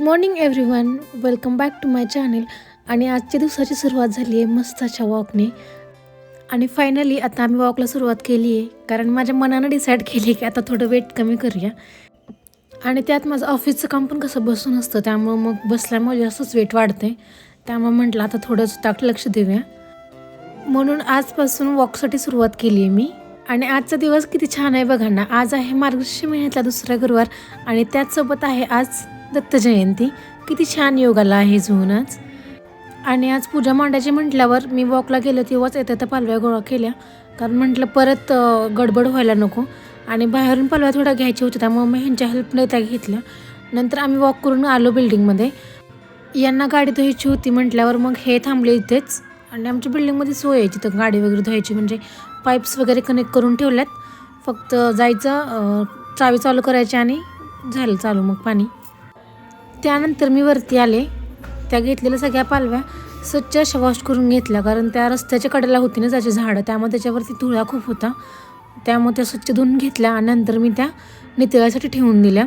Morning everyone welcome back to my channel आणि आजच्या दिवसाची सुरुवात झाली आहे मस्त अशा वॉकने आणि फायनली आता आम्ही वॉकला सुरुवात केली आहे. कारण माझ्या मनानं डिसाईड केली की आता थोडं वेट कमी करूया. आणि त्यात माझं ऑफिसचं काम पण कसं बसून असतं त्यामुळं मग बसल्यामुळे जास्तच वेट वाढते. त्यामुळे म्हटलं आता थोडंच ताक लक्ष देऊया. म्हणून आजपासून वॉकसाठी सुरुवात केली आहे मी. आणि आजचा दिवस किती छान आहे बघा ना. आज आहे मार्गशीर्ष महिन्यातला दुसरा गुरुवार आणि त्याचसोबत आहे आज दत्त जयंती. किती छान योगाला आहे झून आज आणि आज पूजा मांडायची म्हटल्यावर मी वॉकला गेलं तेव्हाच येत्या त्या पालव्या गोळा केल्या. कारण म्हटलं परत गडबड व्हायला नको. आणि बाहेरून पालव्या थोड्या घ्यायच्या होत्या त्यामुळे मग ह्यांच्या हेल्पने त्या घेतल्या. नंतर आम्ही वॉक करून आलो बिल्डिंगमध्ये यांना गाडी धुवायची होती म्हटल्यावर मग हे थांबले इथेच. आणि आमच्या बिल्डिंगमध्ये सोय आहे तिथं गाडी वगैरे धुवायची म्हणजे पाईप्स वगैरे कनेक्ट करून ठेवल्यात. फक्त जायचं चावी चालू करायची आणि झालं चालू मग पाणी. त्यानंतर मी वरती आले. त्या घेतलेल्या सगळ्या पालव्या स्वच्छ अशा वॉश करून घेतल्या. कारण त्या रस्त्याच्या कडेला होती ना त्याची झाडं त्यामुळे त्याच्यावरती धुळा खूप होता त्यामुळे त्या स्वच्छ धुवून घेतल्या आणि नंतर मी त्या नितळायसाठी ठेवून दिल्या.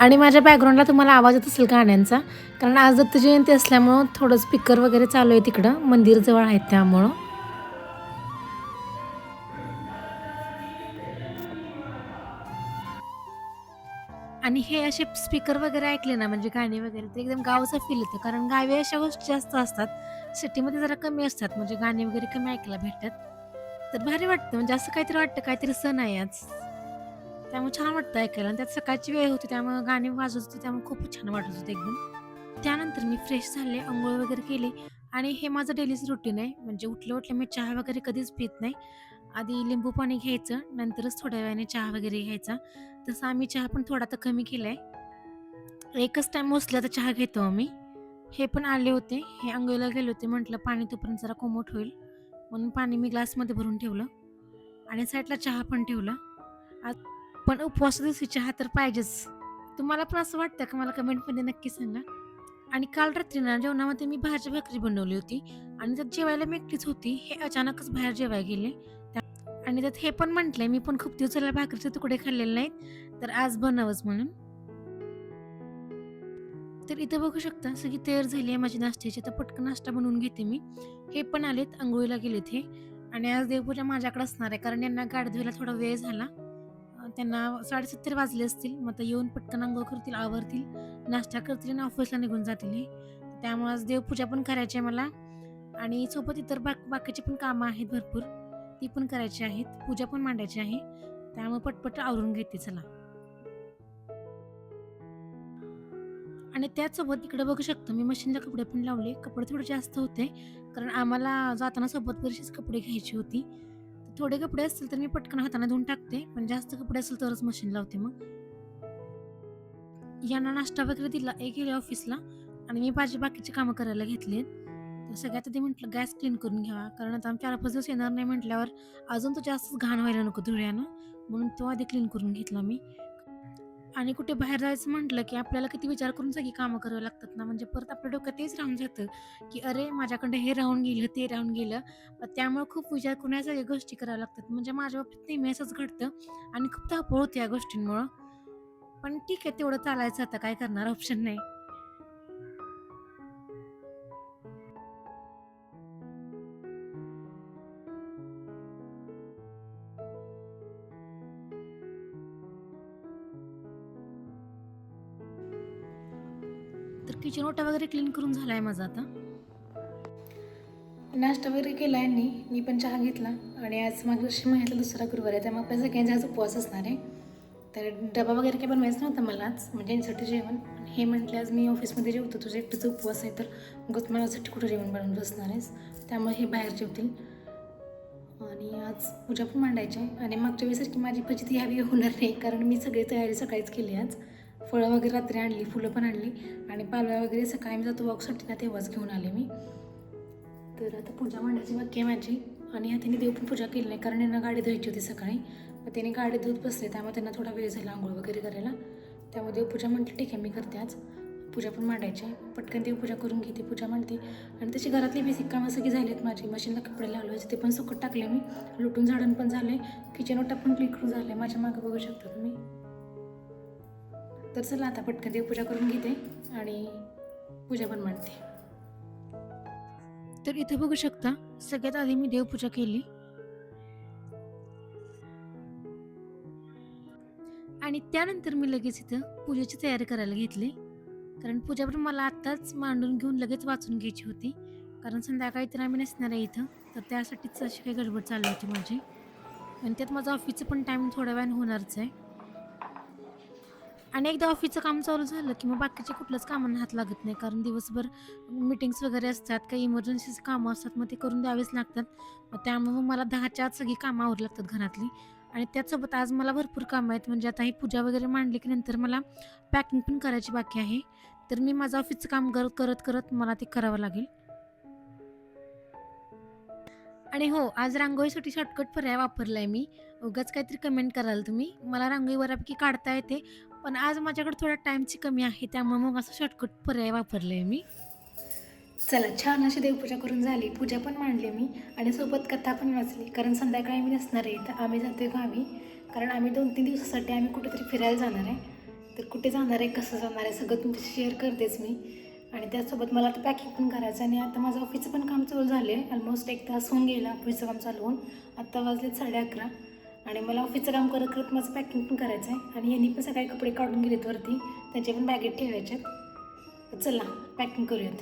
आणि माझ्या बॅकग्राऊंडला तुम्हाला आवाज येत असेल गाण्यांचा. कारण आज दत्त जयंती असल्यामुळं थोडं स्पीकर वगैरे चालू आहे तिकडं. मंदिरजवळ आहेत त्यामुळं. आणि हे असे स्पीकर वगैरे ऐकले ना म्हणजे गाणे वगैरे ते एकदम गावाचा फील येतं. कारण गावी अशा गोष्टी जास्त असतात. सिटीमध्ये जरा कमी असतात म्हणजे गाणे वगैरे कमी ऐकायला भेटतात. तर भारी वाटतं म्हणजे असं काहीतरी वाटतं काहीतरी सण आहे आज. त्यामुळे छान वाटतं ऐकायला. आणि त्यात सकाळची वेळ होती त्यामुळे गाणे वाजत होते त्यामुळे खूप छान वाटत होते एकदम. त्यानंतर मी फ्रेश झाले आंघोळ वगैरे केले. आणि हे माझं डेलीचं रुटीन आहे. म्हणजे उठल्या उठल्या मी चहा वगैरे कधीच पित नाही. आधी लिंबू पाणी घ्यायचं नंतरच थोड्या वेळाने चहा वगैरे घ्यायचा. तसं आम्ही चहा पण थोडा तर कमी केला आहे एकच टाईम मोसला तर चहा घेतो आम्ही. हे पण आले होते. हे आंघोळीला गेले होते. म्हटलं पाणी तोपर्यंत जरा कोमट होईल. म्हणून पाणी मी ग्लासमध्ये भरून ठेवलं. आणि साईडला चहा पण ठेवला. आज पण उपवास दिवशी चहा तर पाहिजेच. तुम्हाला पण असं वाटतं का? मला कमेंटमध्ये नक्की सांगा. आणि काल रात्री ना जेवणामध्ये मी बाहेरची भाकरी बनवली होती. आणि त्यात जेवायला मी एकटीच होती. हे अचानकच बाहेर जेवायला गेले. आणि त्यात हे पण म्हटलंय मी पण खूप दिवस झाला भाकरीचे तुकडे खाल्लेले नाहीत तर आज बनवच म्हणून. तर इथं बघू शकता सगळी तयार झाली आहे माझी नाश्त्याची. तर पटकन नाश्ता बनवून घेते मी. हे पण आलेत आंघोळीला गेले ते आणि आज देवपूजा माझ्याकडे असणार आहे कारण यांना गाड धुवायला थोडा वेळ झाला. त्यांना साडेसत्तर वाजले असतील मग आता येऊन पटकन आंघोळ करतील आवरतील नाश्ता करतील आणि ऑफिसला निघून जातील हे. त्यामुळे आज देवपूजा पण करायची आहे मला. आणि सोबत इतर बाक बाकीची पण कामं आहेत भरपूर. ती पण करायची आहेत पूजा पण मांडायची आहे. त्यामुळे पटपट आवरून घेते चला. आणि त्याचसोबत इकडे बघू शकतो मी मशीनला कपडे पण लावले. कपडे थोडे जास्त होते कारण आम्हाला जाताना सोबत बरीचशीच कपडे घ्यायची होती. तर थोडे कपडे असतील तर मी पटकन हाताने धुवून टाकते पण जास्त कपडे असेल तरच मशीन लावते मग. यांना नाश्ता वगैरे दिला एक गेले ऑफिसला आणि मी माझी बाकीची कामं करायला घेतली तर सगळ्यात आधी म्हटलं गॅस क्लीन करून घ्यावा. कारण आता आमच्या चार येणार नाही म्हटल्यावर अजून तो जास्तच घाण व्हायला नको धुळ्यानं. म्हणून तो आधी क्लीन करून घेतला मी. आणि कुठे बाहेर जायचं म्हटलं की आपल्याला किती विचार करून सगळी कामं करावी लागतात ना. म्हणजे परत आपल्या डोक्यात तेच राहून जातं की अरे माझ्याकडे हे राहून गेलं ते राहून गेलं. त्यामुळे खूप विचार करून या सगळ्या गोष्टी कराव्या लागतात. म्हणजे माझ्या बाबतीत नेहमी असंच घडतं आणि खूप धावपळ होते या गोष्टींमुळं. पण ठीक आहे तेवढं चालायचं. आता काय करणार? ऑप्शन नाही. तर नोटा वगैरे क्लीन करून झाला आहे माझा आता. नाश्ता वगैरे केला आहे मी मी पण चहा घेतला. आणि आज मागच्या महिन्यातला दुसरा गुरुवार आहे त्यामुळे आपल्या सगळ्यांचा आज उपवास असणार आहे. तर डबा वगैरे काही बनवायचा नव्हतं मला आज म्हणजे यांच्यासाठी जेवण. हे म्हटलं आज मी ऑफिसमध्ये जेवतो तुझ्या एकटीचा उपवास आहे तर मगच माझ्यासाठी कुठं जेवण बनवून बसणार आहेस? त्यामुळे हे बाहेर जेवतील. आणि आज पूजा पण मांडायची आहे. आणि मागच्या वेळेसारखी माझी फजिती यावी होणार नाही कारण मी सगळी तयारी सकाळीच केली आज. फळं वगैरे रात्री आणली फुलं पण आणली. आणि पालव्या वगैरे सकाळी मी जातो वॉकसाठी ना तेव्हाच घेऊन आले मी. तर आता पूजा मांडायची बाकी आहे माझी. आणि हाताने देव पण पूजा केली नाही कारण यांना गाडी धुवायची होती सकाळी. मग त्याने गाडी धुत बसले त्यामुळे त्यांना थोडा वेळ झाला आंघोळ वगैरे करायला. त्यामुळे देवपूजा म्हटली ठीक आहे मी करते आज. पूजा पण मांडायची आहे. पटकन देवपूजा करून घेते पूजा मांडते. आणि तशी घरातली बेसिक कामं सगळी झाली आहेत माझी. मशीनला कपडे लावले ते पण सुकट टाकले मी. लुटून झाडून पण झाले. किचन ओटा पण क्लिक करून झाले. माझ्या मागं बघू शकता तुम्ही. तर चला आता पटकन देवपूजा करून घेते आणि पूजा पण मांडते. तर इथे बघू शकता सगळ्यात आधी मी देवपूजा केली. आणि त्यानंतर मी लगेच इथं पूजेची तयारी करायला घेतली. कारण पूजा पण मला आत्ताच मांडून घेऊन लगेच वाचून घ्यायची होती. कारण संध्याकाळी तर आम्ही नसणार आहे इथं तर त्यासाठीच अशी काही गडबड चालू होती माझी. आणि त्यात माझं ऑफिसचं पण टाईम थोड्या वेळाने होणारच आहे. आणि एकदा ऑफिसचं काम चालू झालं की मग बाकीचे कुठलंच कामांना हात लागत नाही. कारण दिवसभर मीटिंग्स वगैरे असतात काही इमर्जन्सीचे कामं असतात मग ते करून द्यावेच लागतात. मग त्यामुळे मला दहाच्या आत सगळी कामं आवरू लागतात घरातली. आणि त्याचसोबत आज मला भरपूर कामं आहेत. म्हणजे आता ही पूजा वगैरे मांडली की नंतर मला पॅकिंग पण करायची बाकी आहे. तर मी माझं ऑफिसचं काम करत करत करत मला ते करावं लागेल. आणि हो आज रांगोळीसाठी शॉर्टकट पर्याय वापरला आहे मी. उगाच काहीतरी कमेंट कराल तुम्ही. मला रांगोळी बऱ्यापैकी काढता येते. पण आज माझ्याकडे थोडा टाईमची कमी आहे त्यामुळे मग असं शॉर्टकट पर्याय वापरला आहे मी. चला छान अशी देवपूजा करून झाली. पूजा पण मांडली मी आणि सोबत कथा पण वाचली. कारण संध्याकाळी मी नसणार आहे तर आम्ही जातोय गावी. कारण आम्ही दोन तीन दिवसासाठी आम्ही कुठेतरी फिरायला जाणार आहे. तर कुठे जाणार आहे कसं जाणार आहे सगळं तुमच्याशी शेअर करतेच मी. आणि त्यासोबत मला आता पॅकिंग पण करायचं आणि आता माझं ऑफिसचं पण काम चालू झालं आहे ऑलमोस्ट एक तास होऊन गेला ऑफिसचं काम चालू होऊन. आत्ता वाजलेत साडे अकरा आणि मला ऑफिसचं काम करत करत माझं पॅकिंग पण करायचं आहे आणि यांनी पण सकाळी कपडे काढून गेलेत वरती. त्यांचे पण बॅगेत ठेवायच्यात चला पॅकिंग करूयात.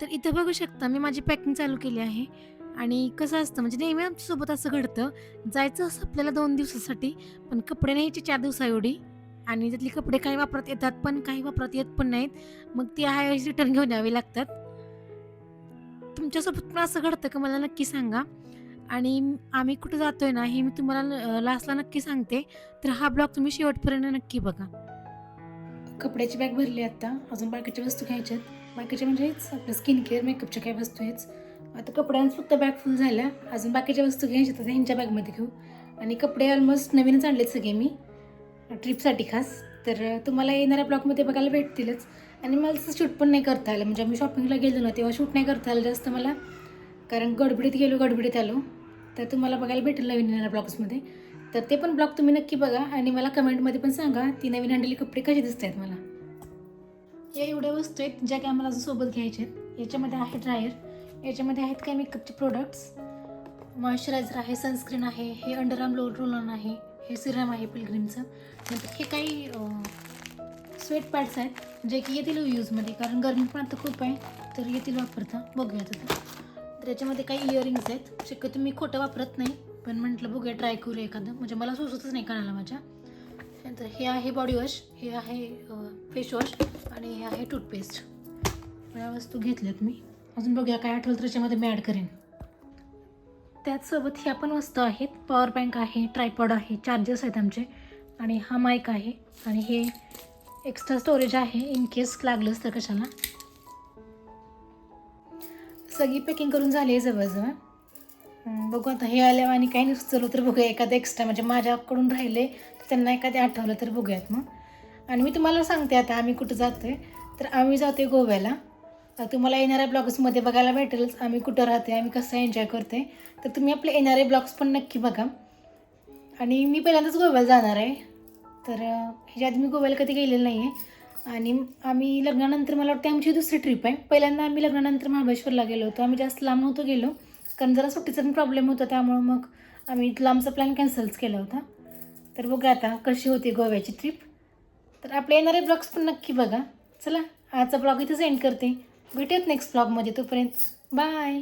तर इथं बघू शकता मी माझी पॅकिंग चालू केली आहे. आणि कसं असतं म्हणजे नेहमी आमच्यासोबत असं घडतं जायचं असं आपल्याला दोन दिवसासाठी पण कपडे न्यायचे चार दिवसा एवढी. आणि त्यातले कपडे काही वापरत येतात पण काही वापरत येत पण नाहीत. मग ती आहे रिटर्न घेऊन यावे लागतात. तुमच्यासोबत पण असं घडतं का? मला नक्की सांगा. आणि आम्ही कुठं जातोय ना हे मी तुम्हाला लास्टला नक्की सांगते. तर हा ब्लॉग तुम्ही शेवटपर्यंत नक्की बघा. कपड्याची बॅग भरली आता. अजून बाकीच्या वस्तू घ्यायच्यात. बाकीच्या म्हणजे आपल्या स्किन केअर मेकअपच्या काही वस्तू आहेच आता कपड्यांचं फक्त बॅग फुल झाल्या. अजून बाकीच्या वस्तू घ्यायच्या तर ह्यांच्या बॅगमध्ये घेऊ. आणि कपडे ऑलमोस्ट नवीनच आणलेत सगळे मी. ट्रिपसाठी खास. तर तुम्हाला येणाऱ्या ब्लॉगमध्ये बघायला भेटतीलच. आणि मला तसं शूट पण नाही करता आलं. म्हणजे आम्ही शॉपिंगला गेलो ना तेव्हा शूट नाही करता आलं जास्त मला. कारण गडबडीत गेलो गडबडीत आलो. तर तुम्हाला बघायला भेटेल नवीन नवीन ब्लॉग्समध्ये. तर ते पण ब्लॉग तुम्ही नक्की बघा आणि मला कमेंटमध्ये पण सांगा ती नवीन आणलेली कपडे कसे दिसत आहेत मला. या एवढ्या वस्तू आहेत ज्या काय आम्हाला अजून सोबत घ्यायच्या आहेत. याच्यामध्ये आहे ड्रायर याच्यामध्ये आहेत काय मेकअपचे प्रोडक्ट्स मॉइश्चरायझर आहे सनस्क्रीन आहे हे अंडरआर्म लो रोल ऑन आहे हे सिरम आहे पिलग्रीमचं नंतर हे काही स्वेट पॅड्स आहेत जे की येतील यूजमध्ये कारण गरमी पण आता खूप आहे तर येतील वापरता. बघूयात आता. तर याच्यामध्ये काही इयरिंग्स आहेत. शक्यतो मी खोटं वापरत नाही पण म्हटलं बघूया ट्राय करू एखादं. म्हणजे मला सुचतच नाही कानाला माझ्या. नंतर हे आहे बॉडी वॉश हे आहे फेस वॉश आणि हे आहे टूथपेस्ट या वस्तू घेतल्यात मी. अजून बघूया काय आठवलं तर त्याच्यामध्ये मी ॲड करेन. त्याचसोबत ह्या पण वस्तू आहेत. पॉवर बँक आहे ट्रायपॉड आहे चार्जर्स आहेत आमचे. आणि हा माईक आहे. आणि हे एक्स्ट्रा स्टोरेज आहे इन केस लागलंच तर कशाला. सगळी पॅकिंग करून झाली आहे जवळजवळ. बघू आता हे आल्यावर आणि काही नसतं तर बघूया एखादं एक्स्ट्रा म्हणजे माझ्याकडून राहिले तर त्यांना एखादे आठवलं तर बघूयात मग. आणि मी तुम्हाला सांगते आता आम्ही कुठं जातो आहे तर आम्ही जातो आहे गोव्याला तुम्हाला येणाऱ्या ब्लॉग्समध्ये बघायला भेटेलच. आम्ही कुठं राहते आम्ही कसं एन्जॉय करते तर तुम्ही आपले येणारे ब्लॉग्स पण नक्की बघा. आणि मी पहिल्यांदाच गोव्याला जाणार आहे. तर ह्याच्या आधी मी गोव्याला कधी गेलेलं नाही आहे आणि आम्ही लग्नानंतर मला वाटते आमची दुसरी ट्रिप आहे. पहिल्यांदा आम्ही लग्नानंतर महाबळेश्वरला गेलो होतो. आम्ही जास्त लांब नव्हतो गेलो. कारण जरा सुट्टीचा पण प्रॉब्लेम होता. त्यामुळं मग आम्ही लांबचा प्लॅन कॅन्सलच केला होता. तर बघा आता कशी होती गोव्याची ट्रिप तर आपले येणारे ब्लॉग्स पण नक्की बघा. चला आजचा ब्लॉग इथं सेंड करते. भेटूयात नेक्स्ट ब्लॉगमध्ये तोपर्यंत बाय